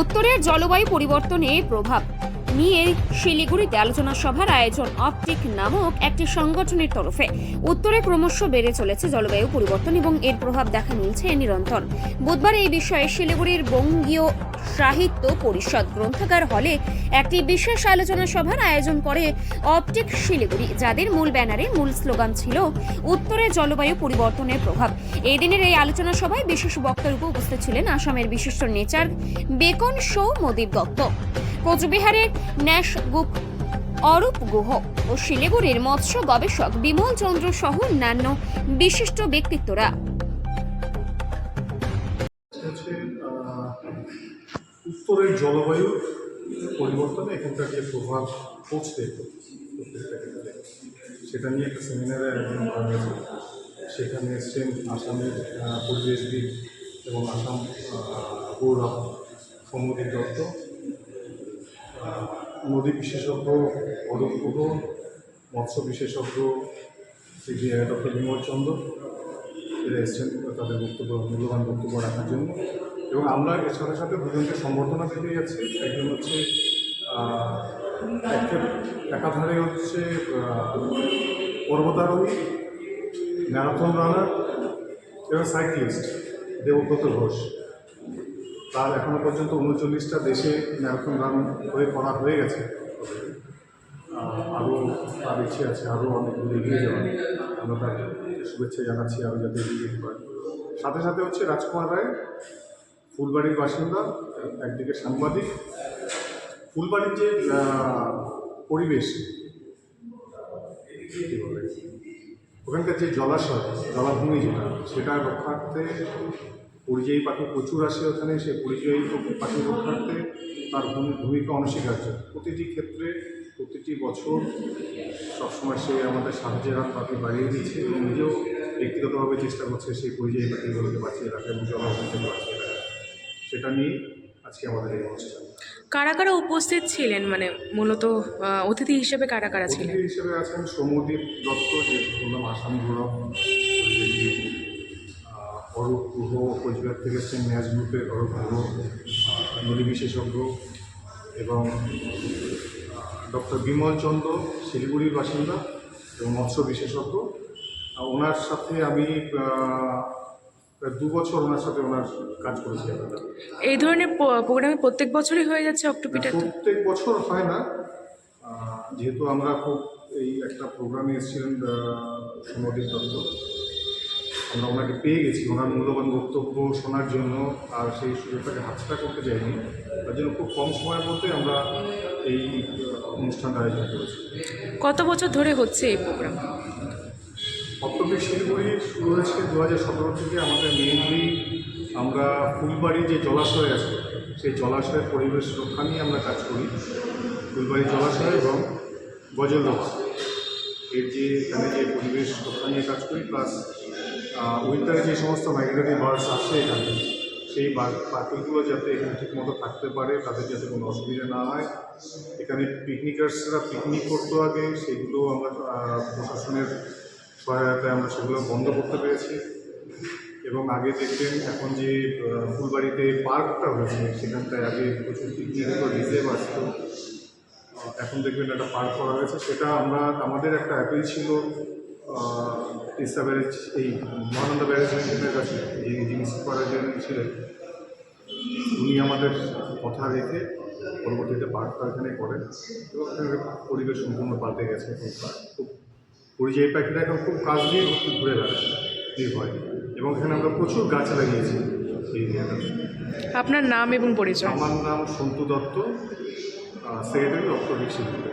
উত্তরের জলবায়ু পরিবর্তনে প্রভাব। নিয়ে শিলিগুড়িতে আলোচনা সভার আয়োজন অপটিক নামক একটি সংগঠনের তরফে। উত্তরে ক্রমশ বেড়ে চলেছে জলবায়ু পরিবর্তন এবং এর প্রভাব দেখা মিলছে নিরন্তর। বুধবার এই বিষয়ে শিলিগুড়ির বঙ্গীয় সাহিত্য, পরিষদ, গ্রন্থাগার হলে একটি বিশেষ আলোচনা সভার আয়োজন করে অপটিক শিলিগুড়ি, যাদের মূল ব্যানারে মূল স্লোগান ছিল, উত্তরে জলবায়ু পরিবর্তনের প্রভাব। এই দিনের এই আলোচনা সভায় বিশেষ বক্তব্য উপস্থিত ছিলেন আসামের বিশিষ্ট নেচার বেকন সৌমদীপ দত্ত। কোচবিহারের ন্যাশ গুপ, অরূপ গুহ ও শিলিগুড়ির মৎস্য গবেষক বিমল চন্দ্র সহ অন্যান্য বিশিষ্ট ব্যক্তিত্বরা। উত্তরের জলবায়ু পরিবর্তনে এখানকার যে প্রভাব পড়ছে সেটা নিয়ে একটা সেমিনারে আয়োজন করা হয়েছে। সেখানে এসছেন আসামের পরিবেশবিদ এবং আসাম গৌরব সৌমদীপ দত্ত। নদী বিশেষজ্ঞ অরূপ গুহ, মৎস্য বিশেষজ্ঞ ডক্টর বিমল চন্দ্র। এরা এসছেন তাদের বক্তব্য, মূল্যবান বক্তব্য রাখার জন্য। এবং আমরা এর সাথে সাথে দুজনকে সম্বর্ধনা দিতে যাচ্ছি। একজন হচ্ছে একাধারে হচ্ছে পর্বতারোহী, ম্যারাথন রানার এবং সাইক্লিস্ট দেবব্রত ঘোষ। তার এখনও পর্যন্ত উনচল্লিশটা দেশে ম্যারাথন রান হয়ে, করা হয়ে গেছে। আরও তার ইচ্ছে আছে, আরও অনেক এগিয়ে যাওয়ার। আমরা তার শুভেচ্ছা জানাচ্ছি, আরও যাতে এগিয়ে যেতে পারে। সাথে সাথে হচ্ছে রাজকুমার রায় ফুলবাড়ির বাসিন্দা, একদিকে সাংবাদিক। ফুলবাড়ির যে পরিবেশ ওখানকার যে জলাশয়, জলাভূমি যেটা সেটা রক্ষার্থে পরিযায়ী পাখি প্রচুর আসে ওখানে। সে পরিযায়ী পাখি রক্ষার্থে তার ভূমি- ভূমিকা অনস্বীকার্য। প্রতিটি ক্ষেত্রে, প্রতিটি বছর সবসময় সে আমাদের সাহায্যের হাত পাখি বাড়িয়ে দিচ্ছে এবং নিজেও ব্যক্তিগতভাবে চেষ্টা করছে সেই পরিযায়ী পাখিগুলোকে বাঁচিয়ে রাখা এবং জলাভূমি থেকে বাঁচিয়ে সেটা নিয়ে আজকে আমাদের এই অনুষ্ঠান কারা কারা উপস্থিত ছিলেন? মানে মূলত অতিথি হিসেবে কারা কারা ছিলেন? অতিথি হিসেবে আছেন সৌমদীপ দত্ত যে বললাম আসাম গৌরব অরূপ গুহ কোচবিহার থেকে এসছেন ম্যাচ গ্রুপের অরূপ গুহ নদী বিশেষজ্ঞ এবং ডক্টর বিমল চন্দ্র শিলিগুড়ির বাসিন্দা এবং মৎস্য বিশেষজ্ঞ। ওনার সাথে আমি দু বছর ওনার সাথে ওনার কাজ করেছি আমরা এই ধরনের প্রোগ্রামে প্রত্যেক বছরই হয়ে যাচ্ছে অক্টোপিটাতে প্রত্যেক বছর হয় না। যেহেতু আমরা খুব এই একটা প্রোগ্রামে এসেছিলেন সমদীপ দত্ত। আমরা ওনাকে পেয়ে গেছি। ওনার মূল্যবান বক্তব্য শোনার জন্য আর সেই সুযোগটাকে হাতছাড়া করতে চাইনি তার জন্য খুব কম সময়ের মধ্যে আমরা এই অনুষ্ঠানটা আয়োজন করেছি। কত বছর ধরে হচ্ছে এই প্রোগ্রাম? অক্টোবর শিলিগুড়ি শুরু হয়েছে দু হাজার সতেরো থেকে আমাদের মেইনলি আমরা ফুলবাড়ি যে জলাশয় আছে, সেই জলাশয়ের পরিবেশ রক্ষা নিয়ে আমরা কাজ করি। ফুলবাড়ি জলাশয় এবং গজল এর যে এখানে যে পরিবেশ রক্ষা নিয়ে কাজ করি প্লাস উইন্টারে যে সমস্ত মাইগ্রেটরি বার্ডস আসে এখানে, সেই পাখিগুলো যাতে এখানে ঠিকমতো থাকতে পারে, তাদের যাতে কোনো অসুবিধা না হয়। এখানে পিকনিকার্সরা পিকনিক করতো আগে, সেগুলো আমরা প্রশাসনের সহায়তায় আমরা সেগুলো বন্ধ করতে পেরেছি। এবং আগে দেখবেন এখন যে ফুলবাড়িতে পার্কটা হয়েছে, সেখানটায় আগে প্রচুর পিকনিক রিজেভ আসতো। এখন দেখবেন একটা পার্ক করা হয়েছে, সেটা আমরা, আমাদের একটা অ্যাপেল ছিল তিস্তা ব্যারেজ এই মহানন্দা ব্যারেজের কাছে, যিনি যিনি সুপারভাইজার ছিলেন, উনি আমাদের কথা রেখে পরবর্তীতে পার্কটা এখানে করেন। এবং পরিবেশ সম্পূর্ণ পাল্টে গেছে খুব পরিযায়ী পাখিরা এখন খুব কাজ নিয়ে ঘুরে বেড়ায় নির্ভয়। এবং এখানে আমরা প্রচুর গাছ লাগিয়েছি এই এরিয়াটাতে আপনার নাম এবং পরিচয়? আমার নাম সন্তু দত্ত সেক্রেটারি অফ শিলিগুড়ি